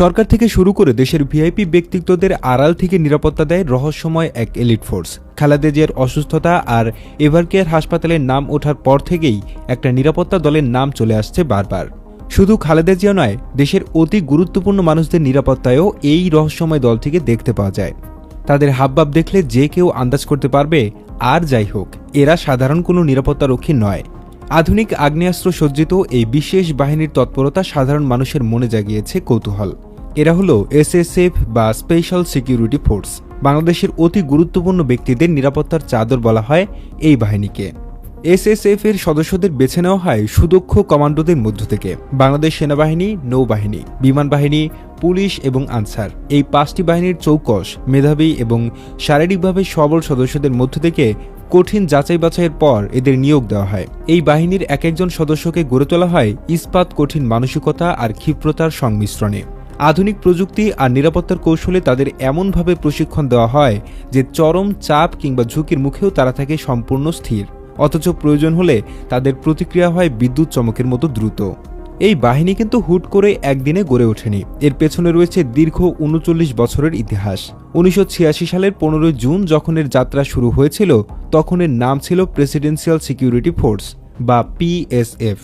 সরকার থেকে শুরু করে দেশের ভিআইপি ব্যক্তিত্বদের আড়াল থেকে নিরাপত্তা দেয় রহস্যময় এক এলিট ফোর্স। খালেদা জিয়ার অসুস্থতা আর এভারকেয়ার হাসপাতালের নাম ওঠার পর থেকেই একটা নিরাপত্তা দলের নাম চলে আসছে বারবার। শুধু খালেদা জিয়া নয়, দেশের অতি গুরুত্বপূর্ণ মানুষদের নিরাপত্তায়ও এই রহস্যময় দলটিকে দেখতে পাওয়া যায়। তাদের হাবভাব দেখলে যে কেউ আন্দাজ করতে পারবে, আর যাই হোক, এরা সাধারণ কোনো নিরাপত্তারক্ষী নয়। আধুনিক আগ্নেয়াস্ত্র সজ্জিত এই বিশেষ বাহিনীর তৎপরতা সাধারণ মানুষের মনে জাগিয়েছে কৌতূহল। এরা হলো এসএসএফ বা স্পেশাল সিকিউরিটি ফোর্স। বাংলাদেশের অতি গুরুত্বপূর্ণ ব্যক্তিদের নিরাপত্তার চাদর বলা হয় এই বাহিনীকে। এসএসএফ এর সদস্যদের বেছে নেওয়া হয় সুদক্ষ কমান্ডোদের মধ্য থেকে। বাংলাদেশ সেনাবাহিনী, নৌবাহিনী, বিমান বাহিনী, পুলিশ এবং আনসার। এই পাঁচটি বাহিনীর চৌকস মেধাবী এবং শারীরিকভাবে সবল সদস্যদের মধ্য থেকে কঠিন যাচাই বাছাইয়ের পর এদের নিয়োগ দেওয়া হয়। এই বাহিনীর এক একজন সদস্যকে গড়ে তোলা হয় ইস্পাত কঠিন মানসিকতা আর ক্ষিপ্রতার সংমিশ্রণে। আধুনিক প্রযুক্তি আর নিরাপত্তার কৌশলে তাদের এমনভাবে প্রশিক্ষণ দেওয়া হয় যে চরম চাপ কিংবা ঝুঁকির মুখেও তারা থাকে সম্পূর্ণ স্থির। অথচ প্রয়োজন হলে তাদের প্রতিক্রিয়া হয় বিদ্যুৎ চমকের মতো দ্রুত। এই বাহিনী কিন্তু হুট করে একদিনে গড়ে ওঠেনি। এর পেছনে রয়েছে দীর্ঘ উনচল্লিশ বছরের ইতিহাস। উনিশশো ছিয়াশি সালের পনেরোই জুন যখন এর যাত্রা শুরু হয়েছিল, তখন এর নাম ছিল প্রেসিডেন্সিয়াল সিকিউরিটি ফোর্স বা পিএসএফ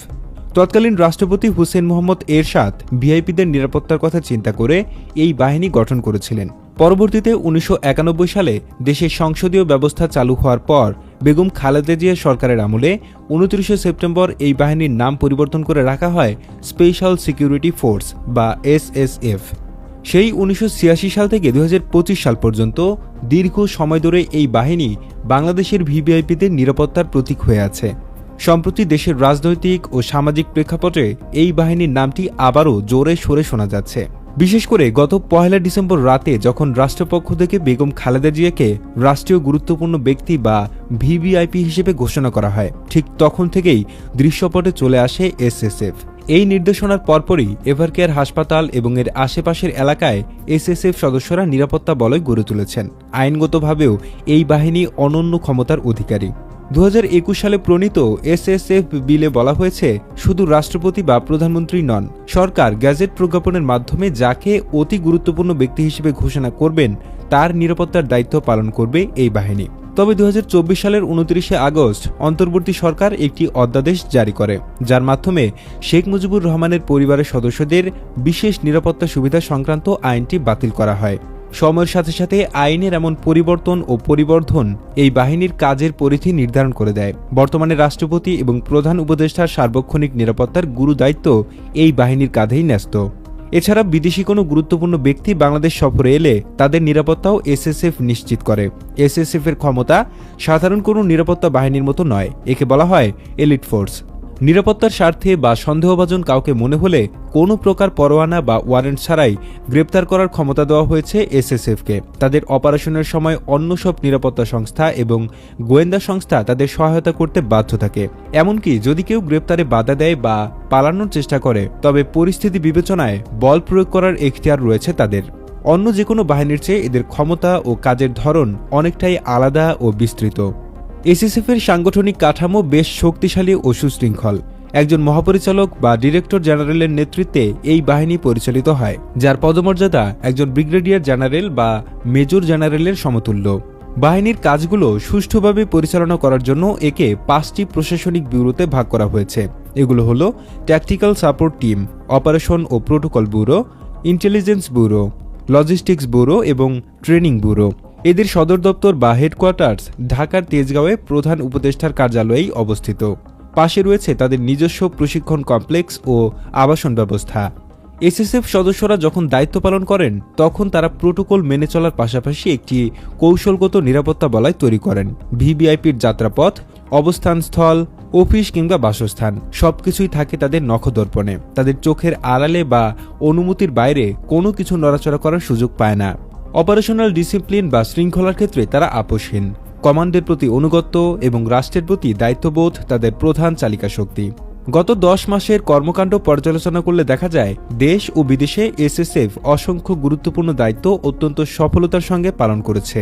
তৎকালীন রাষ্ট্রপতি হুসেন মোহাম্মদ এরশাদ ভিআইপিদের নিরাপত্তার কথা চিন্তা করে এই বাহিনী গঠন করেছিলেন। পরবর্তীতে উনিশশো একানব্বই সালে দেশের সংসদীয় ব্যবস্থা চালু হওয়ার পর বেগম খালেদা জিয়া সরকারের আমলে উনত্রিশে সেপ্টেম্বর এই বাহিনীর নাম পরিবর্তন করে রাখা হয় স্পেশাল সিকিউরিটি ফোর্স বা এসএসএফ। সেই উনিশশো ছিয়াশি সাল থেকে দু হাজার পঁচিশ সাল পর্যন্ত দীর্ঘ সময় ধরে এই বাহিনী বাংলাদেশের ভিভিআইপিদের নিরাপত্তার প্রতীক হয়ে আছে। সম্প্রতি দেশের রাজনৈতিক ও সামাজিক প্রেক্ষাপটে এই বাহিনীর নামটি আবারও জোরে সোরে শোনা যাচ্ছে। বিশেষ করে গত পহেলা ডিসেম্বর রাতে যখন রাষ্ট্রপক্ষ থেকে বেগম খালেদা জিয়াকে রাষ্ট্রীয় গুরুত্বপূর্ণ ব্যক্তি বা ভিভিআইপি হিসেবে ঘোষণা করা হয়, ঠিক তখন থেকেই দৃশ্যপটে চলে আসে এসএসএফ। এই নির্দেশনার পরপরই এভারকেয়ার হাসপাতাল এবং এর আশেপাশের এলাকায় এসএসএফ সদস্যরা নিরাপত্তা বলয় গড়ে তুলেছেন। আইনগতভাবেও এই বাহিনী অনন্য ক্ষমতার অধিকারী। দু হাজার একুশ সালে প্রণীত এসএসএফ বিলে বলা হয়েছে, শুধু রাষ্ট্রপতি বা প্রধানমন্ত্রী নন, সরকার গ্যাজেট প্রজ্ঞাপনের মাধ্যমে যাকে অতি গুরুত্বপূর্ণ ব্যক্তি হিসেবে ঘোষণা করবেন, তার নিরাপত্তার দায়িত্ব পালন করবে এই বাহিনী। তবে দু হাজার চব্বিশ সালের উনত্রিশে আগস্ট অন্তর্বর্তী সরকার একটি অধ্যাদেশ জারি করে, যার মাধ্যমে শেখ মুজিবুর রহমানের পরিবারের সদস্যদের বিশেষ নিরাপত্তা সুবিধা সংক্রান্ত আইনটি বাতিল করা হয়। সময়ের সাথে সাথে আইনের এমন পরিবর্তন ও পরিবর্ধন এই বাহিনীর কাজের পরিধি নির্ধারণ করে দেয়। বর্তমানে রাষ্ট্রপতি এবং প্রধান উপদেষ্টার সার্বক্ষণিক নিরাপত্তার গুরু দায়িত্ব এই বাহিনীর কাঁধেই ন্যস্ত। এছাড়া বিদেশি কোনো গুরুত্বপূর্ণ ব্যক্তি বাংলাদেশ সফরে এলে তাদের নিরাপত্তাও এসএসএফ নিশ্চিত করে। এসএসএফ এর ক্ষমতা সাধারণ কোনো নিরাপত্তা বাহিনীর মতো নয়। একে বলা হয় এলিট ফোর্স। নিরাপত্তার স্বার্থে বা সন্দেহভাজন কাউকে মনে হলে কোনো প্রকার পরোয়ানা বা ওয়ারেন্ট ছাড়াই গ্রেপ্তার করার ক্ষমতা দেওয়া হয়েছে এসএসএফকে। তাদের অপারেশনের সময় অন্য সব নিরাপত্তা সংস্থা এবং গোয়েন্দা সংস্থা তাদের সহায়তা করতে বাধ্য থাকে। এমনকি যদি কেউ গ্রেপ্তারে বাধা দেয় বা পালানোর চেষ্টা করে, তবে পরিস্থিতি বিবেচনায় বল প্রয়োগ করার এখতিয়ার রয়েছে তাদের। অন্য যে কোনো বাহিনীর চেয়ে এদের ক্ষমতা ও কাজের ধরন অনেকটাই আলাদা ও বিস্তৃত। এসএসএফ এর সাংগঠনিক কাঠামো বেশ শক্তিশালী ও সুশৃঙ্খল। একজন মহাপরিচালক বা ডিরেক্টর জেনারেলের নেতৃত্বে এই বাহিনী পরিচালিত হয়, যার পদমর্যাদা একজন ব্রিগেডিয়ার জেনারেল বা মেজর জেনারেলের সমতুল্য। বাহিনীর কাজগুলো সুষ্ঠুভাবে পরিচালনা করার জন্য একে পাঁচটি প্রশাসনিক ব্যুরোতে ভাগ করা হয়েছে। এগুলো হলো ট্যাকটিক্যাল সাপোর্ট টিম অপারেশন ও protocol bureau intelligence bureau logistics bureau এবং ট্রেনিং ব্যুরো এদের সদর দপ্তর বা হেডকোয়ার্টার্স ঢাকার তেজগাঁওয়ে প্রধান উপদেষ্টার কার্যালয়েই অবস্থিত। পাশে রয়েছে তাদের নিজস্ব প্রশিক্ষণ কমপ্লেক্স ও আবাসন ব্যবস্থা। এসএসএফ সদস্যরা যখন দায়িত্ব পালন করেন, তখন তারা প্রোটোকল মেনে চলার পাশাপাশি একটি কৌশলগত নিরাপত্তা বলয় তৈরি করেন। ভিভিআইপির যাত্রাপথ, অবস্থান স্থল, অফিস কিংবা বাসস্থান, সবকিছুই থাকে তাদের নখদর্পণে। তাদের চোখের আড়ালে বা অনুমতির বাইরে কোনো কিছু নড়াচড়া করার সুযোগ পায় না। অপারেশনাল ডিসিপ্লিন বা শৃঙ্খলার ক্ষেত্রে তারা আপোষহীন। কমান্ডের প্রতি অনুগত্য এবং রাষ্ট্রের প্রতি দায়িত্ববোধ তাদের প্রধান চালিকা শক্তি। গত দশ মাসের কর্মকাণ্ড পর্যালোচনা করলে দেখা যায়, দেশ ও বিদেশে এসএসএফ অসংখ্য গুরুত্বপূর্ণ দায়িত্ব অত্যন্ত সফলতার সঙ্গে পালন করেছে।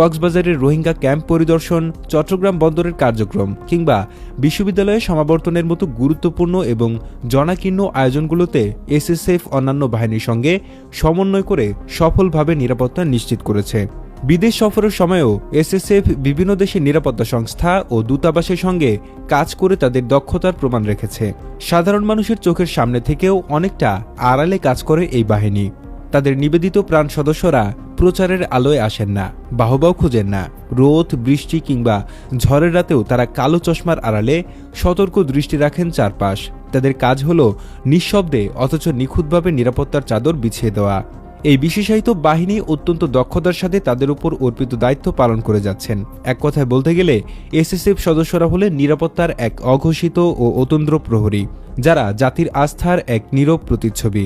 কক্সবাজারের রোহিঙ্গা ক্যাম্প পরিদর্শন, চট্টগ্রাম বন্দরের কার্যক্রম কিংবা বিশ্ববিদ্যালয়ে সমাবর্তনের মতো গুরুত্বপূর্ণ এবং জনাকীর্ণ আয়োজনগুলোতে এসএসএফ অন্যান্য বাহিনীর সঙ্গে সমন্বয় করে সফলভাবে নিরাপত্তা নিশ্চিত করেছে। বিদেশ সফরের সময়ও এসএসএফ বিভিন্ন দেশের নিরাপত্তা সংস্থা ও দূতাবাসের সঙ্গে কাজ করে তাদের দক্ষতার প্রমাণ রেখেছে। সাধারণ মানুষের চোখের সামনে থেকেও অনেকটা আড়ালে কাজ করে এই বাহিনী। তাদের নিবেদিত প্রাণ সদস্যরা প্রচারের আলোয় আসেন না, বাহবাও খুঁজেন না। রোদ, বৃষ্টি কিংবা ঝড়ের রাতেও তারা কালো চশমার আড়ালে সতর্ক দৃষ্টি রাখেন চারপাশ। তাদের কাজ হল নিঃশব্দে অথচ নিখুঁতভাবে নিরাপত্তার চাদর বিছিয়ে দেওয়া। এই বিশেষায়িত বাহিনী অত্যন্ত দক্ষতার সাথে তাদের উপর অর্পিত দায়িত্ব পালন করে যাচ্ছেন। এক কথায় বলতে গেলে, এসএসএফ সদস্যরা হলেন নিরাপত্তার এক অঘোষিত ও অতন্দ্র প্রহরী, যারা জাতির আস্থার এক নীরব প্রতিচ্ছবি।